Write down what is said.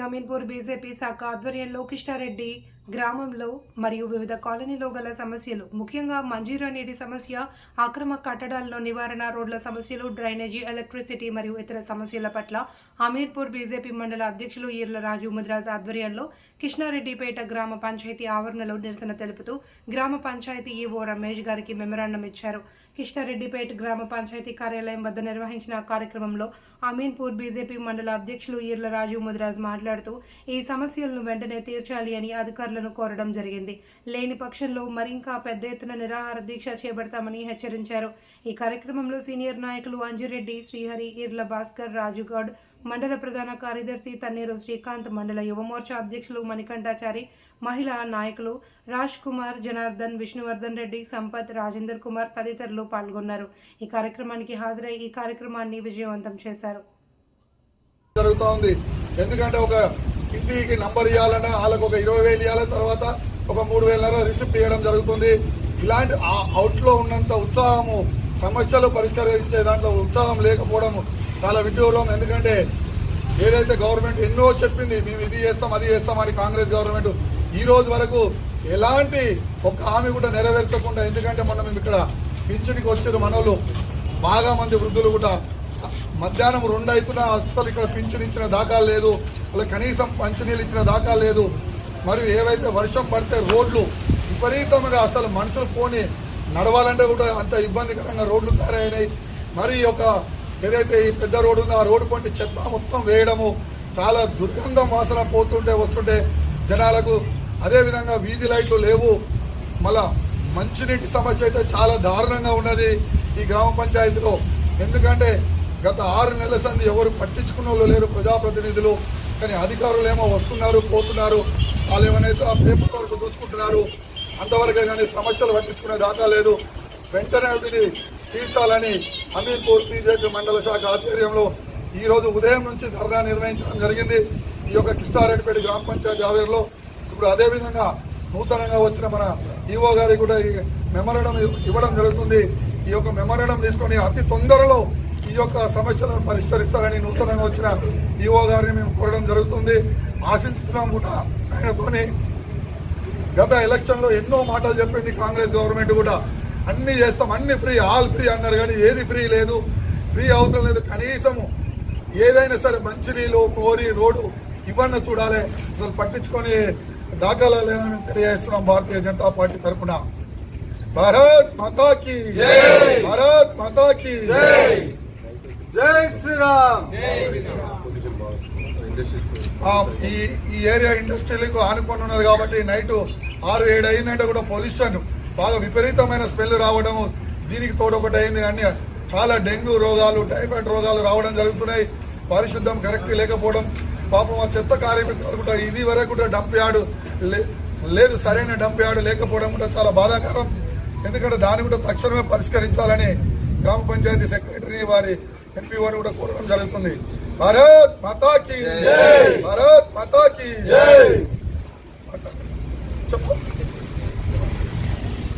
Ameenpur BJP శాఖ ఆధ్వర్యంలో కిష్టారెడ్డి గ్రామంలో మరియు వివిధ కాలనీలో గల సమస్యలు. ముఖ్యంగా మంజీరా నీటి సమస్య అక్రమ కట్టడాల్లో నివారణ రోడ్ల సమస్యలు డ్రైనేజీ ఎలక్ట్రిసిటీ మరియు ఇతర సమస్యల పట్ల అమీర్పూర్ బీజేపీ మండల అధ్యక్షులు ఈర్ల రాజు ముద్రాజ్ ఆధ్వర్యంలో కృష్ణారెడ్డిపేట గ్రామ పంచాయతీ ఆవరణలో నిరసన తెలుపుతూ గ్రామ పంచాయతీ ఈవో రమేష్ గారికి మెమరాండం ఇచ్చారు. కృష్ణారెడ్డిపేట గ్రామ పంచాయతీ కార్యాలయం వద్ద నిర్వహించిన కార్యక్రమంలో అమీన్పూర్ బీజేపీ మండల అధ్యక్షులు ఈర్ల రాజు ముద్రాజ్ మాట్లాడుతూ ఈ సమస్యలను వెంటనే తీర్చాలి అని అధికారులు అధికారులను కోరడం జరిగింది. లేని పక్షంలో మరింకా పెద్ద ఎత్తున నిరాహార దీక్ష చేపడతామని హెచ్చరించారు. ఈ కార్యక్రమంలో సీనియర్ నాయకులు అంజురెడ్డి శ్రీహరి ఈర్ల భాస్కర్ రాజుగౌడ్ మండల ప్రధాన కార్యదర్శి తన్నీరు శ్రీకాంత్ మండల యువమోర్చా అధ్యక్షులు మణికంఠాచారి మహిళా నాయకులు రాజ్ కుమార్ జనార్దన్ విష్ణువర్ధన్ రెడ్డి సంపత్ రాజేందర్ కుమార్ తదితరులు పాల్గొన్నారు. ఈ కార్యక్రమానికి హాజరై ఈ కార్యక్రమాన్ని విజయవంతం చేశారు. జరుగుతోంది ఎందుకంటే ఒక ఇంటికి నంబర్ ఇవ్వాలన్నా వాళ్ళకు ఒక ఇరవై వేలు ఇవ్వాలి తర్వాత ఒక మూడు వేల రిసిప్ట్ ఇవ్వడం జరుగుతుంది. ఇలాంటి ఆ అవుట్లో ఉన్నంత ఉత్సాహము సమస్యలు పరిష్కరించే దాంట్లో ఉత్సాహం లేకపోవడం చాలా విడ్డూరం. ఎందుకంటే ఏదైతే గవర్నమెంట్ ఎన్నో చెప్పింది మేము ఇది చేస్తాం అది చేస్తాం అని కాంగ్రెస్ గవర్నమెంట్ ఈ రోజు వరకు ఎలాంటి ఒక హామీ కూడా నెరవేర్చకుండా ఎందుకంటే మొన్న మేము ఇక్కడ పింఛనికి వచ్చిన మనోళ్ళు బాగా మంది వృద్ధులు కూడా మధ్యాహ్నం రెండు అవుతున్నా అస్సలు ఇక్కడ పింఛను ఇచ్చిన దాఖలు లేదు. అలా కనీసం మంచినీళ్ళు ఇచ్చిన దాఖలు లేదు. మరియు ఏవైతే వర్షం పడితే రోడ్లు విపరీతంగా అసలు మనుషులు పోని నడవాలంటే కూడా అంత ఇబ్బందికరంగా రోడ్లు తయారైనాయి. మరి ఒక ఏదైతే ఈ పెద్ద రోడ్డు ఉందో ఆ రోడ్డు పంటి చెత్త మొత్తం వేయడము చాలా దుర్గంధం వాసన పోతుంటే వస్తుంటే జనాలకు అదేవిధంగా వీధి లైట్లు లేవు. మళ్ళా మంచినీటి సమస్య అయితే చాలా దారుణంగా ఉన్నది ఈ గ్రామ పంచాయతీలో. ఎందుకంటే గత ఆరు నెలల సంది ఎవరు పట్టించుకున్న వాళ్ళు లేరు ప్రజాప్రతినిధులు. కానీ అధికారులు ఏమో వస్తున్నారు పోతున్నారు. వాళ్ళు ఏమైనా ఆ పేపర్ వరకు చూసుకుంటున్నారు. అంతవరకే కానీ సమస్యలు పట్టించుకునే దాకా లేదు. వెంటనే వీటిని తీర్చాలని అమీర్పూర్ బీజేపీ మండల శాఖ ఆధ్వర్యంలో ఈరోజు ఉదయం నుంచి ధర్నా నిర్వహించడం జరిగింది. ఈ యొక్క కృష్ణారెడ్డిపేట గ్రామ పంచాయతీ ఆవేరులో ఇప్పుడు అదేవిధంగా నూతనంగా వచ్చిన మన ఈఓ గారికి కూడా ఈ మెమరడం ఇవ్వడం జరుగుతుంది. ఈ యొక్క మెమరడం తీసుకొని అతి తొందరలో ఈ యొక్క సమస్యలను పరిష్కరిస్తారని నూతనంగా వచ్చిన ఈఓ గారిని మేము కోరడం జరుగుతుంది. ఆశించుతున్నాం కూడా. ఆయనతోని గత ఎలక్షన్లో ఎన్నో మాటలు చెప్పింది కాంగ్రెస్ గవర్నమెంట్ కూడా. అన్నీ చేస్తాం అన్ని ఫ్రీ ఆల్ ఫ్రీ అన్నారు కానీ ఏది ఫ్రీ లేదు. ఫ్రీ అవసరం లేదు. కనీసము ఏదైనా సరే మంచినీళ్ళు కోరి రోడ్డు ఇవన్నీ చూడాలి. అసలు పట్టించుకొని దాఖలా లేదని తెలియజేస్తున్నాం భారతీయ జనతా పార్టీ తరఫున. భారత్ మాతాకి భారత్ మాతాకి జై శ్రీరామ్. ఆ, ఈ ఈ ఏరియా ఇండస్ట్రీలకు ఆనుకొని ఉన్నది కాబట్టి నైట్ ఆరు ఏడు అయిందంటే కూడా పొల్యూషన్ బాగా విపరీతమైన స్మెల్ రావడం దీనికి తోడు ఒకటి అయింది కానీ చాలా డెంగ్యూ రోగాలు టైఫాయిడ్ రోగాలు రావడం జరుగుతున్నాయి. పరిశుద్ధం కరెక్ట్ లేకపోవడం పాపం ఆ చెత్త కార్మికులు కూడా ఇది వరకు కూడా డంప్ యార్డు లే- లేదు సరైన డంప్ యార్డు లేకపోవడం కూడా చాలా బాధాకరం. ఎందుకంటే దాన్ని కూడా తక్షణమే పరిష్కరించాలని గ్రామ పంచాయతీ సెక్రటరీ వారి ఎంపీ వారిని కూడా కోరడం జరుగుతుంది. భారత్ మాతాకి భారత్ మాతాకి